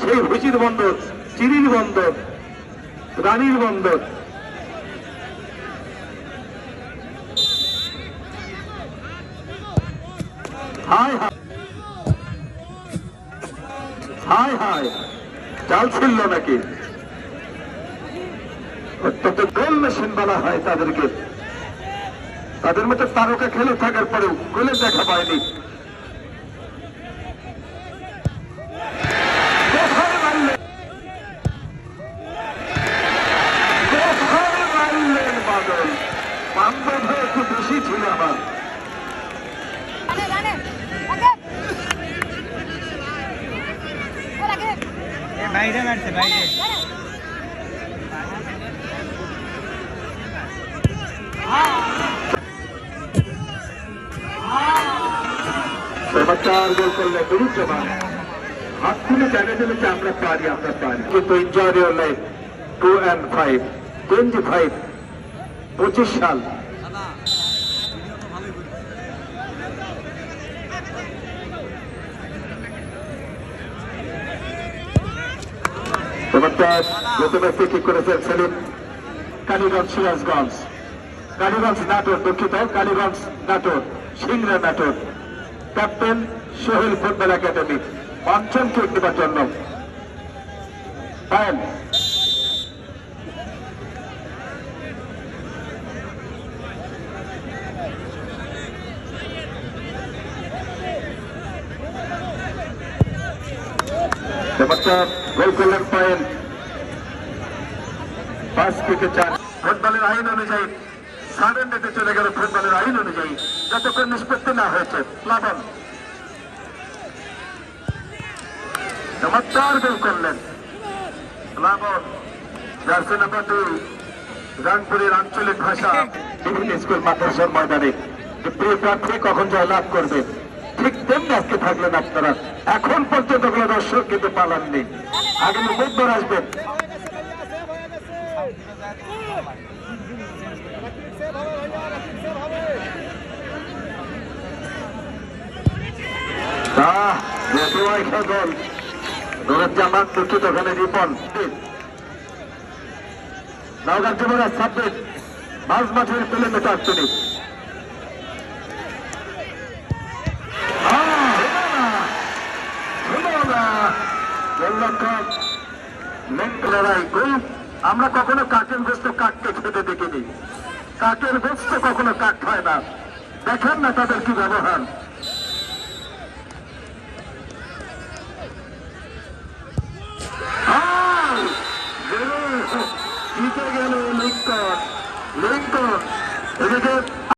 সেই হুচির বন্দর চিরির বন্দর, রানীর বন্দর। হায় হায় হায় হায় চাল ছিল নাকি? অত্যন্ত গোল মেশিন বলা হয় তাদেরকে। তাদের মধ্যে তারকা খেলে থাকার পরেও গোলে দেখা পায়নি। বান্দর হয়ে একটু বেশি ছিল আমার. বাইরে মারছে বাইরে. এবার চার গোল করলে গুরুত্বমান হাত খুলে জানিয়ে দিলে যে আমরা পারি আমরা পারি কিন্তু your life two and five twenty five পঁচিশ সাল। সিরাজগঞ্জ। কালীগঞ্জ নাটোর কালীগঞ্জ নাটোর সোহেল ফুটবল একাডেমি পঞ্চম কিট নেবার জন্য ব্যাপারটা গোল করলেন পায়েল পাঁচ থেকে চার। ফুটবলের আইন অনুযায়ী সাড়েন ডেটে চলে গেল ফুটবলের আইন অনুযায়ী। যতক্ষণ নিষ্পত্তি না হয়েছে প্লাবন চমৎকার গোল করলেন। প্লাবন জার্সি নাম্বার দুই রংপুরের আঞ্চলিক ভাষা, বিভিন্ন স্কুল মাদ্রাসার ময়দানে। প্রিয় প্রার্থী কখন জয়লাভ করবে? ঠিক তেমনি আজকে থাকলেন আপনারা। এখন পর্যন্ত কোনো দর্শক কিন্তু পালাননি। আগামী বুধবার আসবেন সাব্বির মাঝ মাঠের কিলোমিটার তিনি আহ, হলো না, হলো না। গোলরক্ষক লিঙ্ক লড়াই আমরা কখনো কাকের গোস্ত কাককে খেতে দেখিনি। কাকের গোস্ত কখনো কাক খায় না। দেখেন না তাদের কি ব্যবহার। জিতে গেল লিঙ্কন। লিঙ্কন, এদিকে